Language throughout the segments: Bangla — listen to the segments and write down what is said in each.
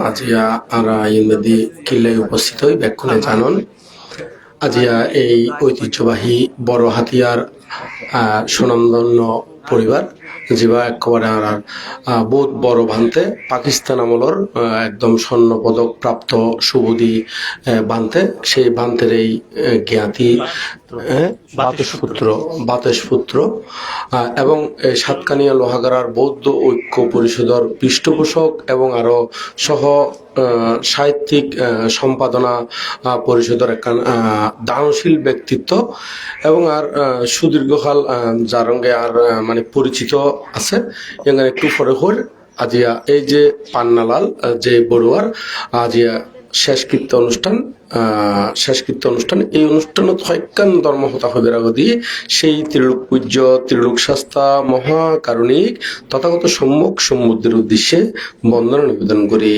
আজিয়া আরা কিল্লায় উপস্থিত জানন আজিয়া এই ঐতিহ্যবাহী বড় হাতিয়ার আহ, সুনামধন্য পরিবার। যেবা একেবারে আর আর বহুত বড় ভান্তে পাকিস্তান আমলর একদম স্বর্ণ পদক প্রাপ্ত সুবুদি ভান্তে। সেই ভান্তের এই জ্ঞাতি আহ, বাতেশপুত্র বাতেশপুত্র। এবং সাতকানিয়া লোহাগাড়ার বৌদ্ধ ঐক্য পরিষদর পৃষ্ঠপোষক এবং আরও সহ সাহিত্যিক সম্পাদনা পরিষদের একখান দানশীল ব্যক্তিত্ব। এবং আর সুদীর্ঘকাল আহ, যার আর মানে পরিচিত আছে। এখানে একটু পরে হল আজিয়া, এই যে পান্নালাল যে বড়ুয়ার, আজিয়া শেষকৃত্য অনুষ্ঠান শেষকৃত্য অনুষ্ঠান, এই অনুষ্ঠানত হয়কান ধর্মহতা হবে দিয়ে সেই ত্রিলোক পূজ্য, ত্রিলোক শাস্তা, মহাকারণিক, তথাগত সম্মুখ সমুদ্রের উদ্দেশ্যে বন্দনা নিবেদন করি।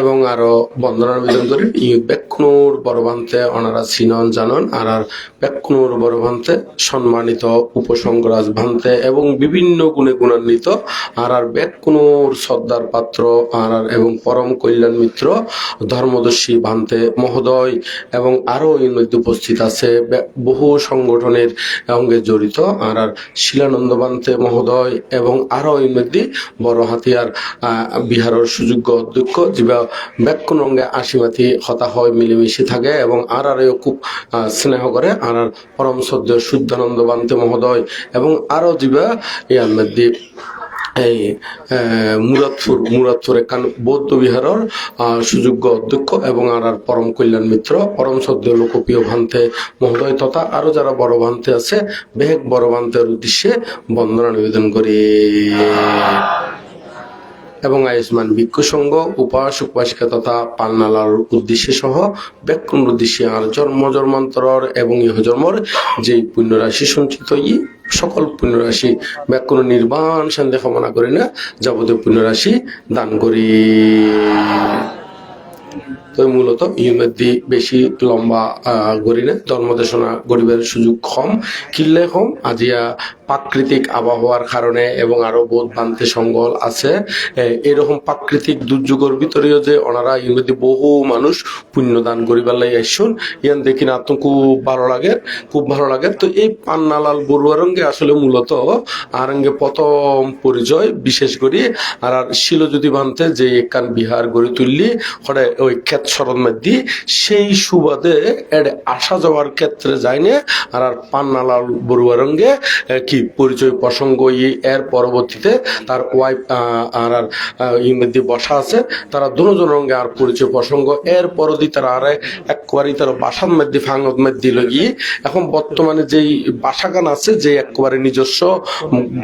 এবং আরও বন্দনা নিবেদন করি ই বেক্ষণুর বড়ভান্তে অনারা সিনন জানন, আর আর বেক্ষণুর বড়ভান্তে সম্মানিত উপসংগরাজ ভান্তে এবং বিভিন্ন গুণে গুণান্বিত, আর আর বেক্ষণুর সর্দার পাত্র, আর আর এবং পরম কল্যাণ মিত্র, ধর্মদর্শী ভান্তে মহোদয় এবং আরও এর মধ্যে উপস্থিত আছে। বহু সংগঠনের অঙ্গে জড়িত, আর আর শিলানন্দ ভান্তে মহোদয় এবং আরও এর মধ্যে বড় হাতিয়ার বিহারের সুযোগ্য অধ্যক্ষ, যিবা ব্যাকুণ অঙ্গে আশীমাতি হতা হয়, মিলেমিশে থাকে এবং আর আর খুব স্নেহ করে। আর আর পরম সদ্য শুদ্ধানন্দ বান্তে মহোদয় এবং আরও যিবা ইয়ার মধ্যে এই মুরাদপুর মুরাদপুর এখান বৌদ্ধ বিহারের সুযোগ্য অধ্যক্ষ এবং আর আর পরম কল্যাণ মিত্র, পরম সদ্য লোকপ্রিয় ভান্তে মহোদয় তথা আরও যারা বড় ভান্তে আছে, বেহেক বড় ভান্তের উদ্দেশ্যে বন্দনা নিবেদন করি। এবং আয়ুষ্মান ভিক্ষু সংঘ, উপাস, উপাসিকা তথা পালনালার উদ্দেশ্যে সহ ব্যাকুণ উদ্দেশ্যে আর জন্ম জন্মান্তর এবং ইহ জন্মর যে পুণ্যরাশি সঞ্চিত ই, সকল পুণ্যরাশি ব্যাকুণ নির্বাণ সন্দেহ কামনা করি না, যাবতীয় পুণ্যরাশি দান করি। তো মূলত ইউমেদি বেশি লম্বা গড়ি না, ধর্মদেশনা গরিবের সুযোগ কম, কিল্লে কম, আজিয়া প্রাকৃতিক আবহাওয়ার কারণে এবং আরও বোধ বান্তে সংগল আছে। এরকম প্রাকৃতিক দুর্যোগের ভিতরেও যে ওনারা ইউমেদি বহু মানুষ পুণ্যদান করিবার লাই আসুন ইয়ান দেখি না তো খুব ভালো লাগে খুব ভালো লাগে। তো এই পান্নালাল বড়ুয়ার রঙ্গে আসলে মূলত আরঙ্গে প্রথম পরিচয় বিশেষ করে আর আর শিলজ্যোতি বানতে যে একান বিহার গড়ে তুললি হরে ওই ক্ষেত শরৎ মধ্যে সেই সুবাদে এর আসা যাওয়ার ক্ষেত্রে যায়নি আর আর পান্নালাল বড়ুয়া রঙ্গে এ, কি পরিচয় প্রসঙ্গ এর পরবর্তীতে তার ওয়াইফ আর আর ইংরেজি বসা আছে। তারা দুজন রঙ্গে আর পরিচয় প্রসঙ্গ। এর পরদি তারা আর একবারই তারা বাসার মধ্যে ফাঙ্গত মধ্যে লগি। এখন বর্তমানে যেই বাসাগান আছে, যে একবারে নিজস্ব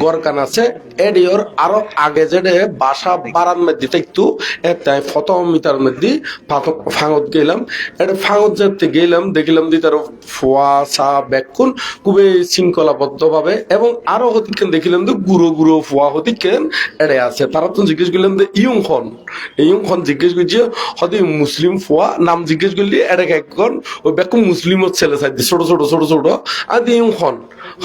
গড়কান আছে এডিওর আরও আগে যেটা বাসা বাড়ার মধ্যে একটু তাই প্রথম মিটার মধ্যে ফাঙ্গত গেলাম। এটা ফাঙ্গত যেতে গেলাম, দেখলাম যে তার ফোয়া সা ব্যাকুন খুবই শৃঙ্খলাবদ্ধ ভাবে এবং আরও হতিকেন দেখিলাম যে গুঁড়ো গুঁড়ো ফুয়া হতিকেন এড়ে আছে। তারা তো জিজ্ঞেস করলাম যে ইয়ং খন? ইয়ং খন জিজ্ঞেস করছি, হতে মুসলিম ফুয়া? নাম জিজ্ঞেস করলি এড়ে একজন ও বেকম মুসলিমর ছেলে সাইড ছোট ছোট ছোট ছোট। আদি ইয়ং খন।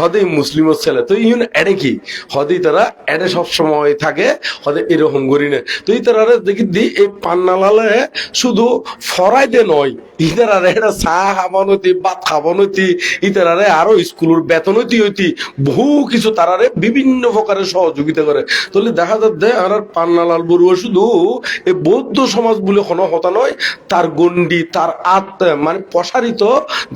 হদে মুসলিমর ছেলে। তো ইউন এড়ে কি? হদে তারা এড়ে সব সময় থাকে, হদে এরকম করি না। তো এই তারা দেখি দি, এই পান্নালালে শুধু ফরাই দে নয় ইতারারে এটা চা খাবানতি, ভাত খাবানতি ইতারারে আরও স্কুলের বেতন হইতি হইতি বহু কিছু তারারে বিভিন্ন প্রকারের সহযোগিতা করে। তাহলে দেখা যাচ্ছে আর পান্নালাল বড়ুয়া শুধু এই বৌদ্ধ সমাজ বলে কোনো হতা নয়, তার গন্ডি তার আত মানে প্রসারিত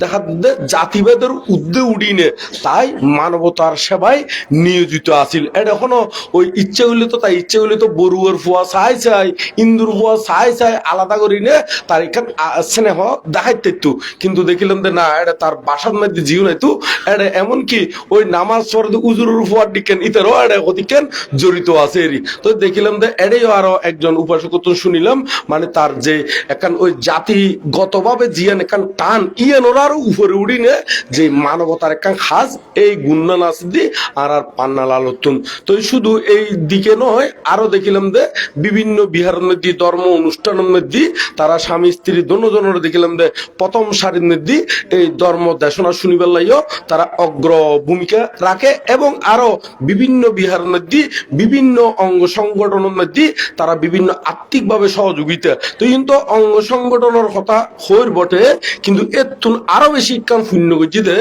দেখা যাচ্ছে জাতিভেদের উদ্দে উড়িনে। তাই মানবতার সেবায় নিয়োজিত আছিল। এটা এখনও ওই ইচ্ছে হইলে তো তাই, ইচ্ছে হইলে তো বড়ুয়ার ফুয়া চাই চাই, ইন্দুর ফুয়া চাই চাই, আলাদা করি নে, তার এখান স্নেহ দেখাইতে তো কিন্তু দেখিলাম যে না, এটা তার বাসার মধ্যে জিও নাই তো। এটা এমন কি, ওই নামাজ পড়ে উজুরের ফুয়ার দিকেন, ইতারও এটা হতিকেন জড়িত আছে এরই। তো দেখিলাম যে এটাই আরও একজন উপাসক শুনিলাম মানে তার যে একান ওই জাতিগতভাবে জিয়ান একান টান, ইয়ান ওরা আরও উপরে উড়ি নে, যে মানবতার একান খাস এই গুন্না নাচ দি আর আর পান্না লালতুন তো শুধু এই দিকে নয় আরও দেখিলাম যে বিভিন্ন বিহারের মধ্যে ধর্ম অনুষ্ঠানের মধ্যে তারা স্বামী, স্ত্রী দোনো জনের দেখিলাম যে প্রথম সারির মধ্যে এই ধর্ম দেশনা শুনিবার লাইও তারা অগ্র ভূমিকা রাখে এবং আরও বিভিন্ন বিহারের মধ্যে বিভিন্ন অঙ্গ সংগঠনের মধ্যে তারা বিভিন্ন আর্থিকভাবে সহযোগিতা। তো কিন্তু অঙ্গ সংগঠনের কথা হইর বটে, কিন্তু এর তুন আরও বেশি কান শূন্য করছি দে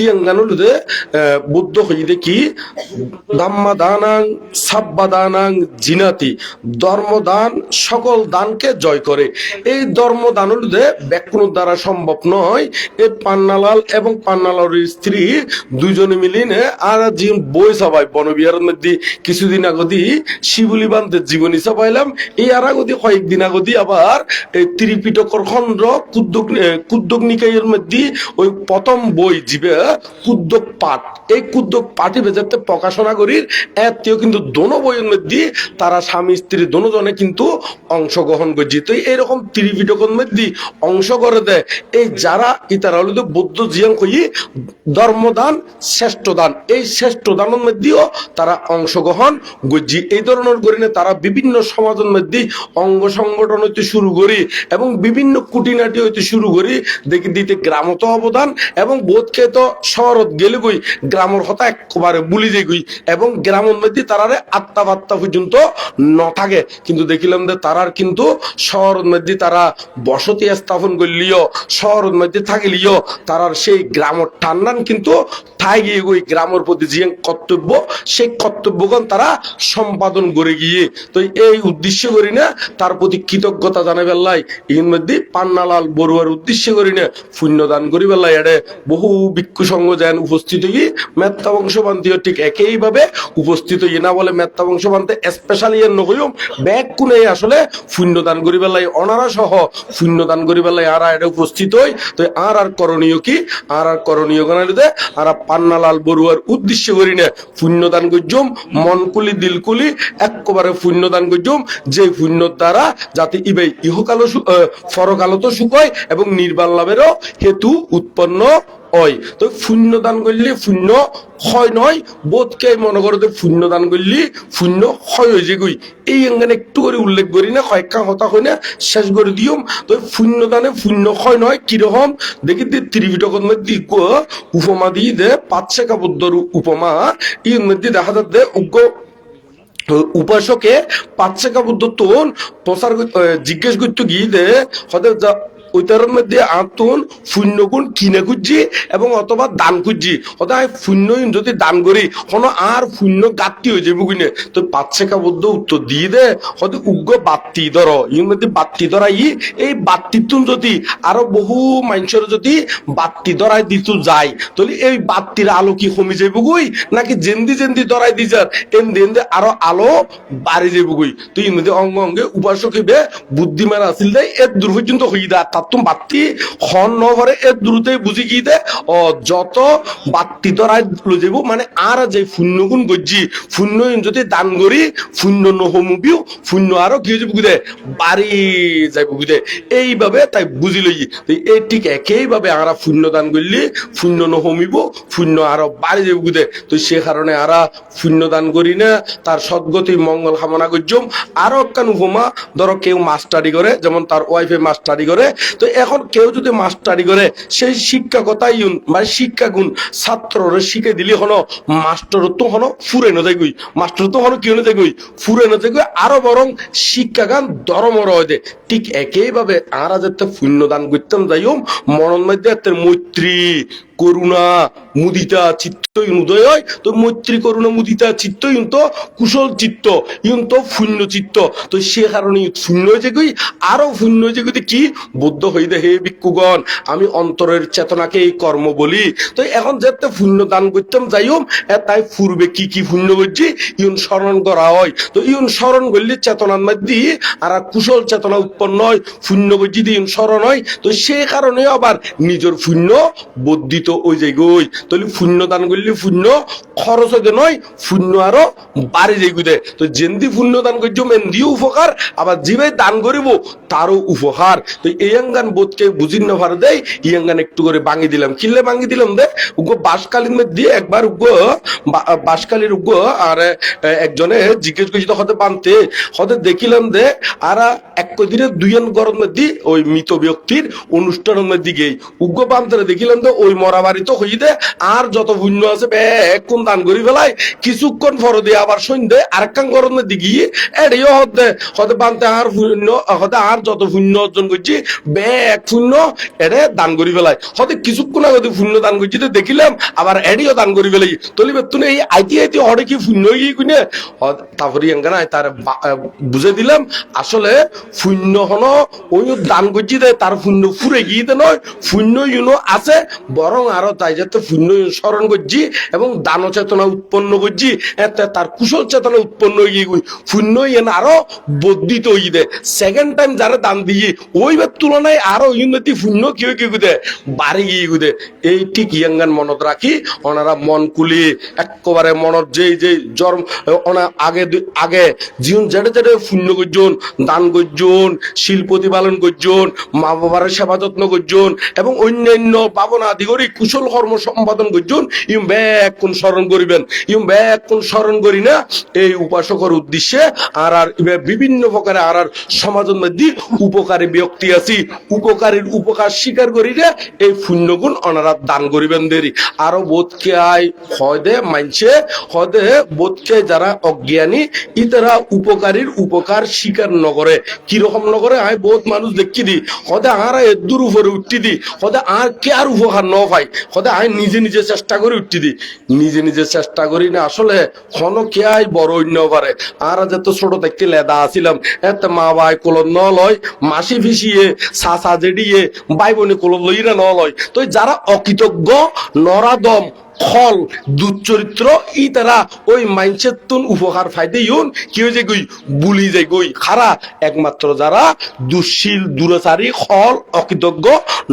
ইয়াঙ্গানুলুদে বুদ্ধ হইতে কি? দাম্মা দানাং সাব্বা দানাং জিনাতি। ধর্মদান সকল দানকে জয় করে। এই ধর্মদানুলুদে ব্যাকুণ দ্বারা সম্ভব নয়। এই পান্নালাল এবং পান্নালালের স্ত্রী দুজনে মিলিনে আর জীবন বই সবাই বনবিহারের মধ্যে কিছুদিন আগদি শিবুলি বান্ধের জীবনী সবাইলাম এই আর আগদি কয়েকদিন আগদি আবার এই ত্রিপিটকর খন্ড কুদ্দক কুদ্দক নিকাইয়ের মধ্যে ওই প্রথম বই জীবে কুদ্দক পাঠ। এই কুদ্দক পাঠে বেজাতে প্রকাশনা করির এতেও কিন্তু দোনো বইয়ের মধ্যে তারা স্বামী, স্ত্রী দোনোজনে কিন্তু অংশগ্রহণ করছে। তো এইরকম ত্রিপিটকের মধ্যে অংশ করে দেয়। এই যারা ইতারা হলো বৌদ্ধ জিয়াং কই ধর্মদান শ্রেষ্ঠ দান এই শ্রেষ্ঠ দানের মধ্যেও তারা অংশগ্রহণ করছি। এই ধরনের করিনে তারা বিভিন্ন সমাজের মধ্যে অঙ্গ সংগঠন হইতে শুরু করি এবং বিভিন্ন কুটিনাটি হইতে শুরু করি। দেখি দিতে গ্রামত অবদান এবং বোধকে তো শহরত গেলে গই গ্রামের কথা একবারে বুলি যে গই এবং গ্রামের মধ্যে তারারে আত্মা বাত্তা পর্যন্ত ন থাকে কিন্তু দেখিলাম যে তারার কিন্তু শহরের মধ্যে তারা বসতি স্থাপন করলিও, শহরের মধ্যে থাকিলিও, তারার সেই গ্রামের টান্নান কিন্তু ঠাই গিয়ে গই গ্রামের প্রতি যে কর্তব্য, সেই কর্তব্যগণ তারা সম্পাদন করে গিয়ে। তো এই উদ্দেশ্য করি না তার প্রতি কৃতজ্ঞতা জানাই বেল্লাই এর মধ্যে পান্নালাল বড়ুয়ার উদ্দেশ্য করি না পুণ্যদান করি বেল্লাই এডে বহু ভিক্ষু সংঘ যেন উপস্থিত হই মেত্তা বংশবান্তিও ঠিক একইভাবে উপস্থিত হই না বলে মেত্তা বংশবান্তে স্পেশালি এর নকইম ব্যাগ কোনে আসলে পুণ্যদান করি বেল্লাই অনারা সহ পুণ্যদান করি বেল্লাই আর এটা উপস্থিত হই। তো আর আর করণীয় কি? আর আর করণীয় গণালিতে আর পান্নালাল বড়ুয়ার উদ্দেশ্য করি না পুণ্যদান করজুম মনকুলি, দিলকুলি একেবারে পুণ্যদান করজুম যে পুণ্যর দ্বারা যাতে ইবে ইহকালো পরকালো তো সুখয় এবং নির্বাণ লাভেরও হেতু উৎপন্ন হয় তো শূন্য দান করলে শূন্য হয় নয়, বোধকে মনে করো যে শূন্য দান করলে শূন্য হয় হয়ে যে গই এই এঙ্গানে একটু করে উল্লেখ করি না কয়েকটা কথা হয় না, শেষ করে দিও। তো শূন্য দানে শূন্য হয় নয়, কীরকম? দেখি যে ত্রিপিটকের মধ্যে উপমা দিয়ে দে, পাঁচ শেখা বুদ্ধর উপমা এর মধ্যে দেখা যাচ্ছে উগ্র উপাসকে পাঁচশাকা বুদ্ধ তোন প্রচার জিজ্ঞেস করতে গিয়ে দে হতে ওইটার মধ্যে আতুন শূন্য গুণ কিনে খুঁজছি এবং অথবা দান খুঁজছি হতে শূন্য যদি দান করি, কোনো আর শূন্য গাত্তি হয়ে যাবে কিনে। তো পাঁচশাকা বুদ্ধ উত্তর দিয়ে দে হতে উগ্র বাত্তি ধর। ইর মধ্যে বাত্তি ধরাই, এই বাত্তিতুন যদি আরও বহু মানুষের যদি বাত্তি ধরাই দিত যায়, তাহলে এই বাত্তির আলো কি কমে যাবে গুই নাকি জেন্দি জেন্দি ধরাই দি যার এমনি এমনি আরও আলো বাড়ি যাবে গুই তো এর মধ্যে অঙ্গ অঙ্গে উপাসক বুদ্ধিমান আসিল দেয় এর দূর পর্যন্ত হই দা তার তো বাত্তি খন নহরে এর দূরতে বুঝি কি দে? ও যত বাত্তি ধরাই লো যাব মানে আর যে শূন্য গুণ গজ্জি, শূন্য যদি দান করি, শূন্য নহমুবিও শূন্য আরও কি যাবে দে? বাড়ি যাইব দে? এইভাবে তাই বুঝি লই এই ঠিক একইভাবে আমরা শূন্য দান করলে শূন্য নহমিব শূন্য আরও বাড়ি যাবে দে? তো সে কারণে আরা শূন্য দান করি না তার সদ্গতি মঙ্গল কামনা করছম আরও একখান উপমা ধরো কেউ মাস্টারি করে যেমন তার ওয়াইফে মাস্টারি করে তো এখন কেউ যদি মাস্টারি করে, সেই শিক্ষা কথাই মানে শিক্ষা গুণ ছাত্ররে শিখে দিলি হনো মাস্টার তো হনো ফুরে না দেখুই। মাস্টার তো হনো কেউ না দেখুই? ফুরে না দেখুই, আরও বরং শিক্ষা গান রয়েছে ঠিক একইভাবে আরা যাতে পুণ্য দান করতাম যাইম মনন মধ্যে মৈত্রী করুণা মুদিতা চিত্ত উদয় হয় তো মৈত্রী করুণা মুদিতা চিত্ত ইন তো কুশল চিত্ত ইন তো শূন্য চিত্ত। তো সে কারণে শূন্য যে গই আরও শূন্য যে গই কি বুদ্ধ হইদে হে ভিক্ষুগণ, আমি অন্তরের চেতনাকে এই কর্ম বলি। তো এখন যেতে শূন্য দান করতাম যাইম তাই পূর্বে কি কি শূন্য করছি ইউন স্মরণ করা হয়। তো ইউন স্মরণ করলে চেতনার মধ্যে আর কুশল চেতনা উৎপন্ন হয়, শূন্য করছি দিয়ে স্মরণ হয়, তো সে কারণে আবার নিজের শূন্য বর্ধিত ওই যাই গই, তাহলে শূন্য দান করলে শূন্য, খরচ হইতে নয়, শূন্য আরও বাড়ি যাই গুদে তো যেন্দি শূন্য দান করছ মেন্দিও উপকার, আবার জিবে দান করিব, তারও উপহার তো এই আঙ্গান বোধকে বুঝিন না পারে দেয় এই আঙ্গান একটু করে ভাঙি দিলাম। কিনলে ভাঙি দিলাম দে উগো বাসকালীন দিয়ে একবার উগো বাসকালীর উগো আর একজনে জিজ্ঞেস করছি, তো হতে পানতে হতে দেখিলাম দে, আর এক দিনে দুইজন গরম মধ্যে ওই মৃত ব্যক্তির অনুষ্ঠানের গিয়ে, উগ্র পান্তরে দেখিলাম তো ওই মরা বাড়ি তো হই দে আর যত পুণ্য আছে বে কোন দান করি ফেলায় কিছুক্ষণ ফর দিয়ে আবার সন্ধ্যে আরেকখান গরম মধ্যে গিয়ে এড়িও হতে হতে পান্তে আর পুণ্য, হতে আর যত পুণ্য অর্জন করছি, বে, এক পুণ্য এড়ে দান করি ফেলায় হতে কিছুক্ষণ আগে পুণ্য দান করছি তো দেখিলাম, আবার এড়িও দান করি ফেলাই। তলিবে তুমি এই আইটি আইটি হরে কি পুণ্য গিয়ে কিনে তারপরে এঙ্গানা তার বা- বুঝে দিলাম, আসলে শূন্য হলো, ওই দান করছি দে তার শূন্য ফুরে গিয়ে নয় শূন্য ইউনো আছে, বরং আরও তাই যাতে শূন্য স্মরণ করছি এবং দান চেতনা উৎপন্ন করছি তার কুশল চেতনা উৎপন্ন হয়ে গই শূন্য ইয়েন আরও বর্ধিত হয়ে দে সেকেন্ড টাইম যারা দান দিয়ে ওই বার তুলনায় আরও উন্নতি শূন্য কি কি গুদে বাড়ি গিয়ে গুদে এই ঠিক ইয়াঙ্গান মনত রাখি, ওনারা মন কুলি একেবারে মনত যে যে জন্ম ওনা আগে আগে জীবন জেডে জেডে শূন্য করজন, দান করজন, শিল প্রতিপালন করজন মা বাবার সেবা যত্ন করজন এবং অন্যান্য পাবনা দিগরি কুশল কর্ম সম্পাদন করজন ইম ব্যাক কোন স্মরণ করিবেন? ইম ব্যাক কোন স্মরণ করি না? এই উপাসকের উদ্দেশ্যে আর আর বিভিন্ন প্রকারে আর আর সমাজের মধ্যে উপকারী ব্যক্তি আছি। উপকারীর উপকার স্বীকার করি যে এই পুণ্যগুণ অনারা দান করিবেন দেরি। আরও বোধকে আয় হদে মানছে হদে বোধকে যারা অজ্ঞানী, ইতারা উপকারীর উপকার স্বীকার নকরে কীরকম নকরে আয় বহুত মানুষ দেখি দি। হদে আর এদুর উপরে উঠতি দি। হদে আর কে আর উপকার ন পাই হদে আই নিজে নিজে চেষ্টা করি উঠতে দি নিজে নিজে চেষ্টা করি না, আসলে ক্ষণ কে আই বড় অন্য পারে। আর যে তো ছোট দেখতে লেদা আছিলাম, এত মা ভাই কোলন ন লয় মাসি ফিসিয়ে সাসা জেডিয়ে, ভাই বোনে কোলন লইরা ন লয় তো যারা অকৃতজ্ঞ, নরাদম খল দুচরিত্র ই তারা ওই মাইন্ডসেট তুন উপহার ফাইদে ইউন কি হয়েছে গই বুলি যায় গই খারা একমাত্র যারা দুশীল দুরাচারী খল, অকৃতজ্ঞ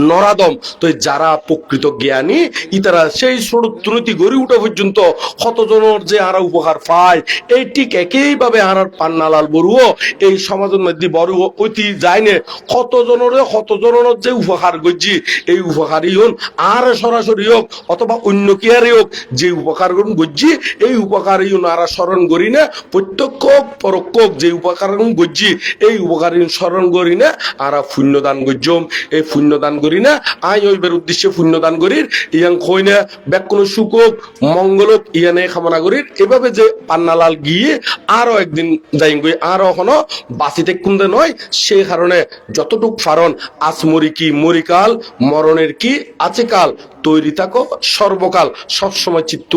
নরাদম তো যারা প্রকৃত জ্ঞানী, ই তারা সেই সরুত্রনীতি গড়ে উঠা পর্যন্ত কতজনের যে আরা উপহার পায়, এই ঠিক একইভাবে আর পান্নালাল বড়ুও এই সমাজের মধ্যে বড় অতি যায়নে কতজনের কতজনের যে উপহার গজি এই উপহারই হন আর সরাসরি হোক অথবা অন্য কেয়ারে হোক যে উপকার করুন গজি এই উপকারী আর স্মরণ করি না প্রত্যক্ষ পরোক্ষ যে উপকার গজি এই উপকারী স্মরণ করি না আর পুণ্যদান গজ্জম। এই পুণ্যদান করি না আই ওইবার উদ্দেশ্যে পুণ্যদান করির ইয়াং কই না ব্যাক কোনো সুখ হোক মঙ্গল হোক ইয়ানে কামনা করির এভাবে যে পান্নালাল গিয়ে আরও একদিন যাই গই আরও এখনও বাঁচিতে কুন্দে নয় সেই কারণে যতটুক ফারণ আজ মরি কি মরিকাল মরণের কি আছে কাল তৈরি থাকো সর্বকাল সবসময় চিত্ত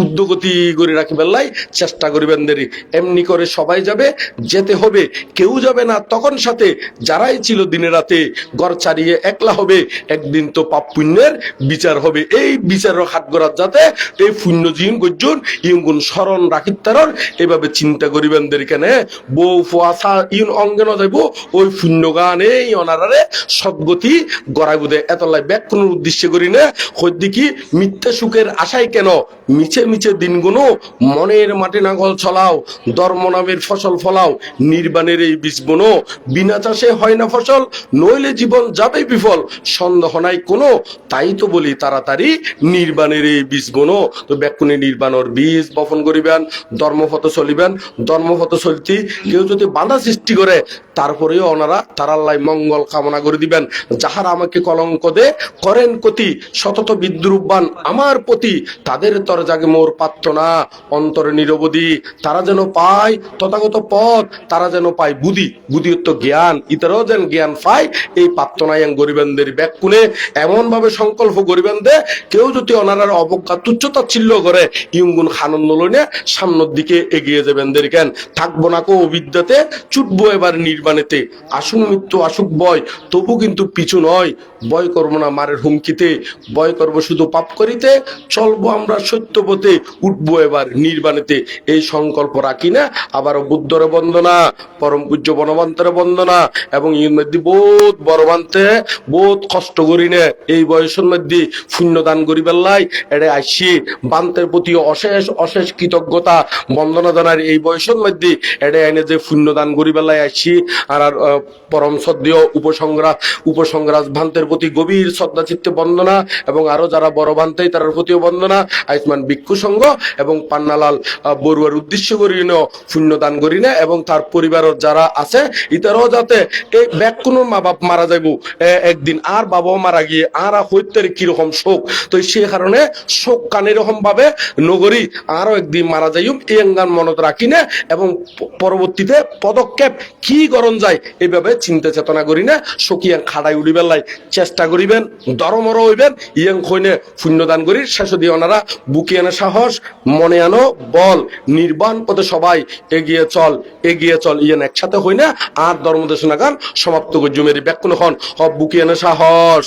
উদ্যোগতি করে রাখিবেন লাই চেষ্টা করিবেন দেরি এমনি করে সবাই যাবে, যেতে হবে, কেউ যাবে না। তখন সাথে যারাই ছিল দিনে রাতে, ঘর ছাড়িয়ে একলা হবে, একদিন তো পাপ পুণ্যের বিচার হবে। এই বিচারের হাত গড়ার যাতে এই পুণ্য জীবন গর্জন ইউগুন স্মরণ রাখিত তারর এভাবে চিন্তা করিবেন দেরি কেন। বউ ফুয়াশা ইউন অঙ্গে ন যাইব, ওই পুণ্য গান এই অনারারে সদ্গতি গড়াইব দে। এতলাই ব্যাক কোন উদ্দেশ্যে করি না। হদ্দি কি মিথ্যা সুখের আশাই কেন মিছে মিছে দিনগুলো মনের মাটি নাঙ্গল ছলাও, ধর্ম নামের ফসল ফলাও, নির্বাণের এই বীজ বুনো বিনা চাষে হয় না ফসল, নইলে জীবন যাবে বিফল। সন্দেহ নাই কোনো, তাই তো বলি তাড়াতাড়ি নির্বাণের এই বীজ বুনো তো ব্যাকুনি নির্বাণর বীজ বপন করিবেন, ধর্মপথ চলিবেন, ধর্মপথ চলতি কেউ যদি বাধা সৃষ্টি করে, তারপরেও ওনারা তারাল্লাই মঙ্গল কামনা করে দিবেন। যাহারা আমাকে কলঙ্ক দে, করেন কতি সতত বিদ্রুপবান আমার প্রতি তাদের তর জাগে মোর পাত্র না অন্তরে নিরবধি। তারা যেন পায় তথাগত পথ, তারা যেন পায় বুদ্ধি। বুদ্ধিত্ব জ্ঞান, ইতারাও যেন জ্ঞান পায়, এই পাত্রনায়ং গরিবেনদের এমন ভাবে সংকল্প গরিবেন দে কেউ যদি অনারার অবজ্ঞা তুচ্ছতা ছিল্ল করে ইউগুন খানন্দ লইনে সামনের দিকে এগিয়ে যাবেন দের জ্ঞান থাকব না কো অবিদ্যাতে, ছুটবো এবার নির্বাণেতে। আসুক মৃত্যু আসুক বয়, তবু কিন্তু পিছু নয়। বয় করব না মারের হুমকিতে। বয় করব শুধু পাপ করিতে চলবো আমরা সত্য পথে উঠবো এবার নির্বাণেতে। এই সংকল্প রাখি না আবার বুদ্ধরে বন্দনা, পরম পূজ্য বনবন্তরে বন্দনা, এবং এর মধ্যে বহুত বড় বানতে বহুত কষ্ট করি না। এই বয়সের মধ্যে পুণ্যদান করি বেল্লাই এটা আসি। বান্তের প্রতি অশেষ অশেষ কৃতজ্ঞতা, বন্দনা জানার এই বয়সের মধ্যে এটা এনে যে পুণ্যদান করি বেল্লাই আসি। আর আর পরম সদ্য উপসংগ্রাস উপসংগ্রাস ভান্তের প্রতি গভীর শ্রদ্ধা চিত্তে বন্দনা, এবং আরও যারা বড় ভান্তাই তার প্রতিও বন্দনা, আয়ুষ্মান ভিক্ষু সংঘ এবং পান্নালাল বড়ুয়ার উদ্দেশ্য করি ন পুণ্যদান করি না এবং তার পরিবারের যারা আছে, ইতারাও যাতে এই ব্যাগ কোনো মা বাপ মারা যাইব একদিন আর বাবাও মারা গিয়ে আর হইতে কীরকম শোক? তো সেই কারণে শোক কানে রকম ভাবে নগরী আরও একদিন মারা যাইম এই অঙ্গান মনত রাখি না এবং পরবর্তীতে পদক্ষেপ কি করণ যায় এইভাবে চিন্তা চেতনা করি না সকিয়াং খাড়াই উড়ি বেলাই চেষ্টা করিবেন দরমর হইবেন, ইয়াং কইনে পুণ্যদান করি শেষ দিয়ে ওনারা বুকে আনে সাহস, মনে আনো বল। নির্বাণ পথে সবাই এগিয়ে চল এগিয়ে চল। ইয়ান একসাথে হই না, আর ধর্মদেশনা গান সমাপ্ত গজুমেরি ব্যাকুন হন, হব বুকে আনে সাহস,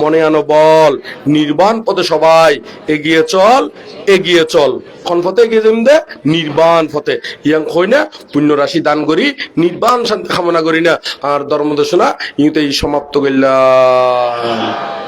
মনে আনো বল। নির্বাণ পথে সবাই এগিয়ে চল এগিয়ে চল। কোন পথে এগিয়ে যাম দে? নির্বাণ পথে। ইয়াং কই না, পুণ্য রাশি দান করি, নির্বাণ শান্তি কামনা করি না। আর ধর্মদেশনা ইউতে সমাপ্ত করলাম